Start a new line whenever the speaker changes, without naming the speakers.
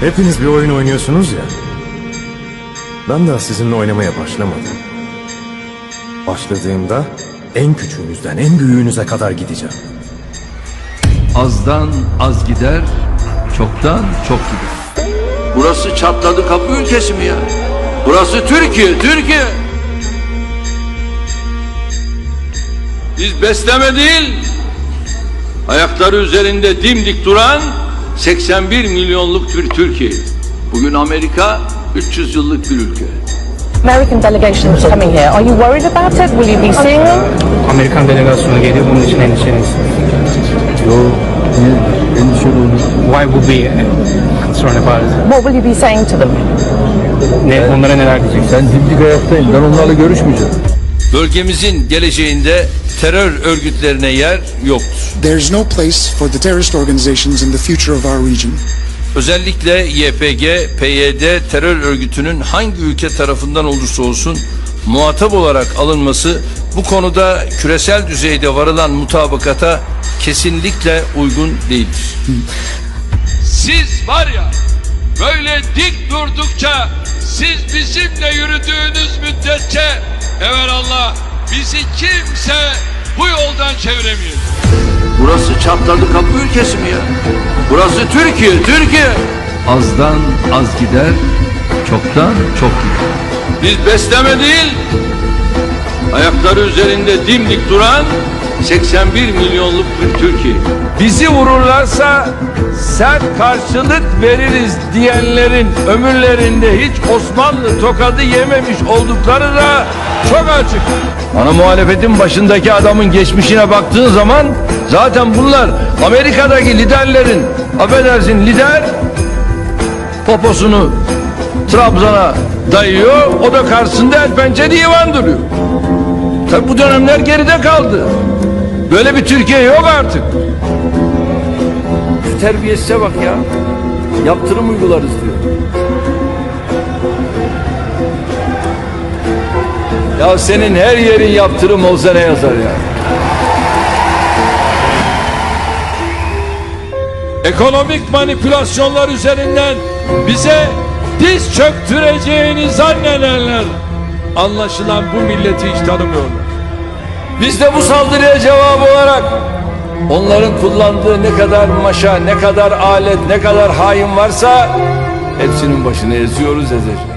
Hepiniz bir oyun oynuyorsunuz ya. Ben daha sizinle oynamaya başlamadım. Başladığımda en küçüğünüzden en büyüğünüze kadar gideceğim.
Azdan az gider, çoktan çok gider. Burası çatladı kapı ülkesi mi ya? Burası Türkiye, Türkiye. Biz besleme değil, ayakları üzerinde dimdik duran 81 milyonluk bir Türkiye. Bugün Amerika 300 yıllık bir ülke.
American delegation is coming here. Are you worried about it? Will you be seeing them?
Amerikan delegasyonu geliyor bunun için endişeliyiz.
Yo, niye endişeli olur?
Why would be concerned about it?
What will you be saying to them?
Ne, onlara neler diyeceksin?
Ben dimdik ayaktayım. Ben onlarla görüşmeyeceğim.
Bölgemizin geleceğinde terör örgütlerine yer yoktur.
There's no place for the terrorist organizations in the future of our region.
Özellikle YPG, PYD terör örgütünün hangi ülke tarafından olursa olsun muhatap olarak alınması bu konuda küresel düzeyde varılan mutabakata kesinlikle uygun değildir. Siz var ya böyle dik durdukça siz bizimle yürüdüğünüz müddetçe Allah bizi kimse bu yoldan çeviremiyor. Burası çatladı kapı ülkesi mi ya? Burası Türkiye, Türkiye. Azdan az gider, çoktan çok gider. Biz besleme değil, ayakları üzerinde dimdik duran 81 milyonluk bir Türkiye. Bizi vururlarsa sert karşılık veririz diyenlerin ömürlerinde hiç Osmanlı tokadı yememiş oldukları da çok açık. Ana muhalefetin başındaki adamın geçmişine baktığın zaman zaten bunlar Amerika'daki liderlerin affedersin lider poposunu Trabzon'a dayıyor o da karşısında el pençe divan duruyor. Tabi bu dönemler geride kaldı. Böyle bir Türkiye yok artık. Şu terbiyesize bak ya. Yaptırım uygularız diyor. Ya senin her yerin yaptırım olsa ne yazar ya? Ekonomik manipülasyonlar üzerinden bize diz çöktüreceğini zannedenler anlaşılan bu milleti hiç tanımıyorlar. Biz de bu saldırıya cevap olarak onların kullandığı ne kadar maşa, ne kadar alet, ne kadar hain varsa hepsinin başını eziyoruz ezeceğiz.